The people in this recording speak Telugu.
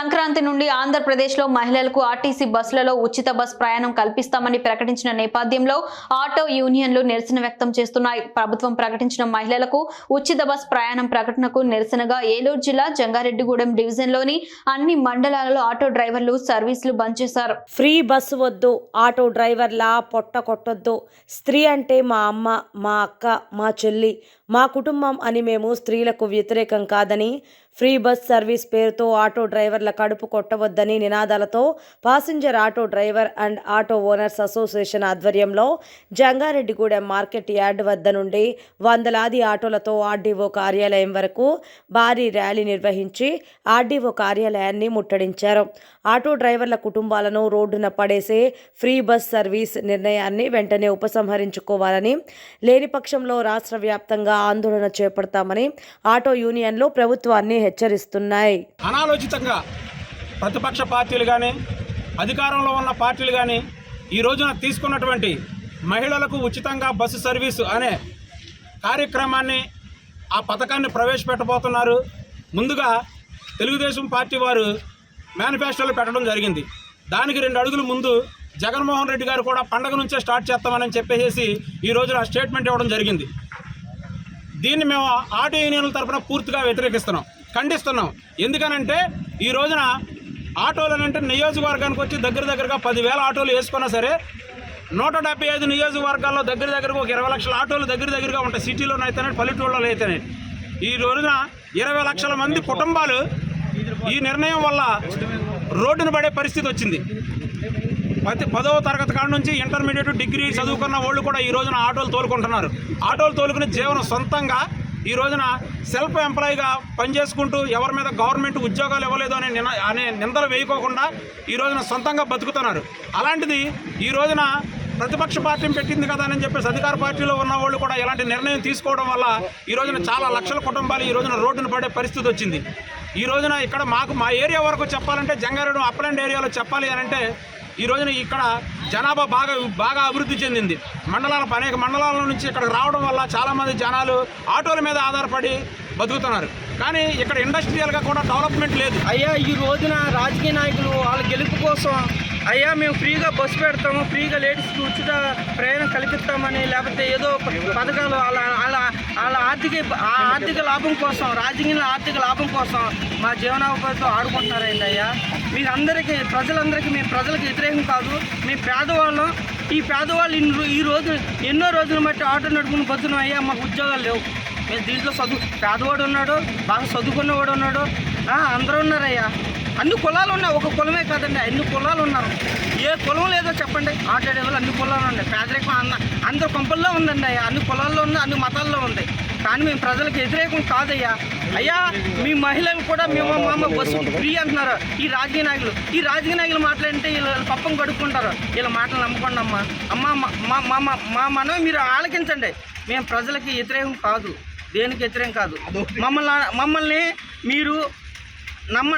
సంక్రాంతి నుండి ఆంధ్రప్రదేశ్లో మహిళలకు ఆర్టీసీ బస్సులలో ఉచిత బస్ ప్రయాణం కల్పిస్తామని ప్రకటించిన నేపథ్యంలో ఆటో యూనియన్లు నిరసన వ్యక్తం చేస్తున్నాయి. ప్రభుత్వం ప్రకటించిన మహిళలకు ఉచిత బస్ ప్రయాణం ప్రకటనకు నిరసనగా ఏలూరు జిల్లా జంగారెడ్డిగూడెం డివిజన్లోని అన్ని మండలాలలో ఆటో డ్రైవర్లు సర్వీసులు బంద్ చేశారు. ఫ్రీ బస్సు వద్దు ఆటో డ్రైవర్లా పొట్ట కొట్టొద్దు. స్త్రీ అంటే మా అమ్మ మా అక్క మా చెల్లి. మా కుటుంబం అని మేము స్త్రీలకు వ్యతిరేకం కాదని ఫ్రీ బస్ సర్వీస్ పేరుతో ఆటో డ్రైవర్ల కడుపు కొట్టవద్దని నినాదాలతో passenger auto driver and auto owners association ఆధ్వర్యంలో జంగారెడ్డిగూడెం మార్కెట్ యార్డ్ వద్ద నుండి వందలాది ఆటోలతో ఆర్డీఓ కార్యాలయం వరకు భారీ ర్యాలీ నిర్వహించి ఆర్డీఓ కార్యాలయాన్ని ముట్టడించారు. ఆటో డ్రైవర్ల కుటుంబాలను రోడ్డున పడేసే ఫ్రీ బస్ సర్వీస్ నిర్ణయాన్ని వెంటనే ఉపసంహరించుకోవాలని లేని పక్షంలో రాష్ట్ర వ్యాప్తంగా ఆందోళన చేపడతామని ఆటో యూనియన్లు ప్రభుత్వాన్ని హెచ్చరిస్తున్నాయి. అనాలోచితంగా ప్రతిపక్ష పార్టీలు కానీ అధికారంలో ఉన్న పార్టీలు కానీ ఈ రోజున తీసుకున్నటువంటి మహిళలకు ఉచితంగా బస్సు సర్వీసు అనే కార్యక్రమాన్ని ఆ పథకాన్ని ప్రవేశపెట్టబోతున్నారు. ముందుగా తెలుగుదేశం పార్టీ వారు మేనిఫెస్టోలో పెట్టడం జరిగింది. దానికి రెండు అడుగులు ముందు జగన్మోహన్ రెడ్డి గారు కూడా పండగ నుంచే స్టార్ట్ చేస్తామని చెప్పేసి ఈ రోజున స్టేట్మెంట్ ఇవ్వడం జరిగింది. దీన్ని మేము ఆటో యూనియన్ల తరఫున పూర్తిగా వ్యతిరేకిస్తున్నాం ఖండిస్తున్నాం. ఎందుకనంటే ఈ రోజున ఆటోలు అంటే నియోజకవర్గానికి వచ్చి దగ్గర దగ్గరగా పదివేల ఆటోలు వేసుకున్నా సరే నూట డెబ్బై ఐదు నియోజకవర్గాల్లో దగ్గర దగ్గరగా ఒక ఇరవై లక్షల ఆటోలు దగ్గర దగ్గరగా ఉంటాయి. సిటీలోనే అయితేనే పల్లెటూళ్ళలో అయితేనే. ఈ రోజున ఇరవై లక్షల మంది కుటుంబాలు ఈ నిర్ణయం వల్ల రోడ్డును పడే పరిస్థితి వచ్చింది. ప్రతి పదవ తరగతి కాడ నుంచి ఇంటర్మీడియట్ డిగ్రీ చదువుకున్న వాళ్ళు కూడా ఈ రోజున ఆటోలు తోలుకుంటున్నారు. ఆటోలు తోలుకుని జీవనం సొంతంగా ఈ రోజున సెల్ఫ్ ఎంప్లాయీగా పనిచేసుకుంటూ ఎవరి మీద గవర్నమెంట్ ఉద్యోగాలు ఇవ్వలేదు అనే అనే నిందలు వేయకోకుండా ఈ రోజున సొంతంగా బతుకుతున్నారు. అలాంటిది ఈ రోజున ప్రతిపక్ష పార్టీని పెట్టింది కదా అని చెప్పేసి అధికార పార్టీలో ఉన్న వాళ్ళు కూడా ఇలాంటి నిర్ణయం తీసుకోవడం వల్ల ఈ రోజున చాలా లక్షల కుటుంబాలు ఈ రోజున రోడ్డున పడే పరిస్థితి వచ్చింది. ఈ రోజున ఇక్కడ మాకు మా ఏరియా వరకు చెప్పాలంటే జంగారెడ్డి అప్లాండ్ ఏరియాలో చెప్పాలి అని అంటే ఈ రోజున ఇక్కడ జనాభా బాగా బాగా అభివృద్ధి చెందింది. మండలాల అనేక మండలాల నుంచి ఇక్కడికి రావడం వల్ల చాలామంది జనాలు ఆటోల మీద ఆధారపడి బతుకుతున్నారు. కానీ ఇక్కడ ఇండస్ట్రియల్గా కూడా డెవలప్మెంట్ లేదు. అయ్యా ఈ రోజున రాజకీయ నాయకులు వాళ్ళ గెలుపు కోసం అయ్యా మేము ఫ్రీగా బస్సు పెడతాము ఫ్రీగా లేడీస్కి ఉచిత ప్రయాణం కల్పిస్తామని లేకపోతే ఏదో పథకాలు వాళ్ళ వాళ్ళ ఆర్థిక ఆ ఆర్థిక లాభం కోసం రాజకీయ ఆర్థిక లాభం కోసం మా జీవనోపాధితో ఆడుకుంటున్నారండి అయ్యా. మీరందరికీ ప్రజలందరికీ మీ ప్రజలకు వ్యతిరేకం కాదు మీ పేదవాళ్ళం ఈ పేదవాళ్ళు ఇన్ని ఈ రోజు ఎన్నో రోజులు బట్టి ఆటో నడుపుకుని బతున్నాం అయ్యా మాకు ఉద్యోగాలు లేవు. దీంట్లో చదువు పేదవాడు ఉన్నాడు బాగా చదువుకున్నవాడు ఉన్నాడు. అందరూ ఉన్నారయ్యా. అన్ని కులాలు ఉన్నాయి. ఒక కులమే కాదండి. అన్ని కులాలు ఉన్నారు. ఏ కులం లేదో చెప్పండి. ఆటో అన్ని కులాలు ఉన్నాయి. పేదరికం అన్న అందరు కొంపల్లో ఉందండి అయ్యా. అన్ని కులాల్లో ఉంది అన్ని మతాల్లో ఉంది. కానీ మేము ప్రజలకు వ్యతిరేకం కాదయ్యా. అయ్యా మీ మహిళలు కూడా మేము మా అమ్మ బస్సు ఫ్రీ అంటున్నారు. ఈ రాజకీయ నాయకులు. ఈ రాజకీయ నాయకులు మాట్లాడితే వీళ్ళు పప్పం కడుక్కుంటారు. వీళ్ళ మాటలు నమ్మకండి అమ్మ అమ్మ మా మా మా మా మనమే మీరు ఆలకించండి. మేము ప్రజలకి వ్యతిరేకం కాదు. దేనికి వ్యతిరేకం కాదు. మమ్మల్ని మమ్మల్ని మీరు నమ్మ